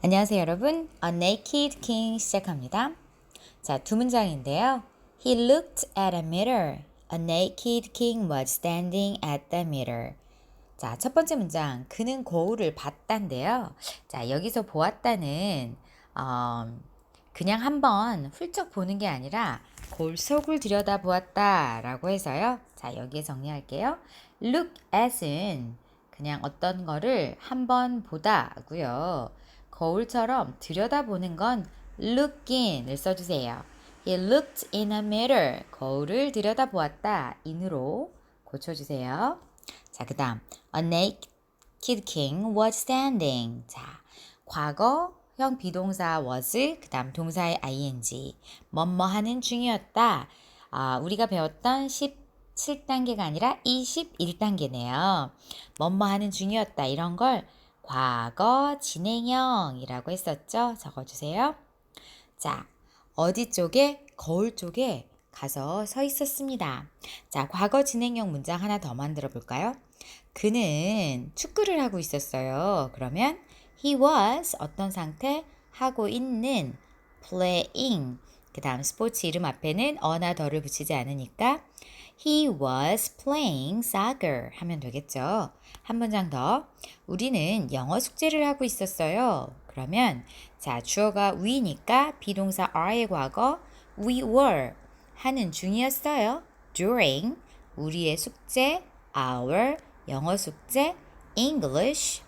안녕하세요, 여러분. A Naked King 시작합니다. 자, 두 문장인데요. He looked at a mirror. A naked king was standing at the mirror. 자, 첫 번째 문장. 그는 거울을 봤단데요. 자, 여기서 보았다는, 어, 그냥 한번 훌쩍 보는 게 아니라 거울 속을 들여다 보았다 라고 해서요. 자, 여기에 정리할게요. look at은 그냥 어떤 거를 한번 보다고요. 거울처럼 들여다보는 건 look in을 써주세요. He looked in a mirror. 거울을 들여다보았다. in으로 고쳐주세요. 자, 그 다음 A naked king was standing. 자, 과거형 비동사 was, 그 다음 동사의 ing. 뭐뭐 하는 중이었다. 아, 우리가 배웠던 17단계가 아니라 21단계네요. 뭐뭐 하는 중이었다. 이런 걸 과거 진행형이라고 했었죠. 적어주세요. 자, 어디 쪽에? 거울 쪽에 가서 서 있었습니다. 자, 과거 진행형 문장 하나 더 만들어 볼까요? 그는 축구를 하고 있었어요. 그러면 he was 어떤 상태? 하고 있는 playing. 그 다음 스포츠 이름 앞에는 어나 더를 붙이지 않으니까 he was playing soccer 하면 되겠죠. 한 문장 더. 우리는 영어 숙제를 하고 있었어요. 그러면 자, 주어가 we니까 비동사 are의 과거 we were 하는 중이었어요. during 우리의 숙제 our 영어 숙제 English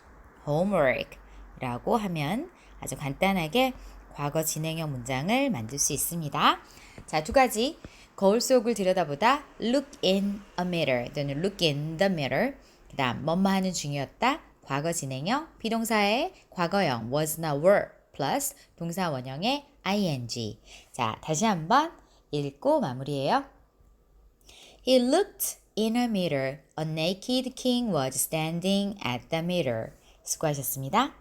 homework 라고 하면 아주 간단하게 과거 진행형 문장을 만들 수 있습니다. 자, 두 가지. 거울 속을 들여다보다 look in a mirror 또는 look in the mirror. 그 다음, 뭐뭐 하는 중이었다. 과거 진행형, 비동사의 과거형 was나 were plus 동사 원형의 ing. 자, 다시 한번 읽고 마무리해요. He looked in a mirror. A naked king was standing at the mirror. 수고하셨습니다.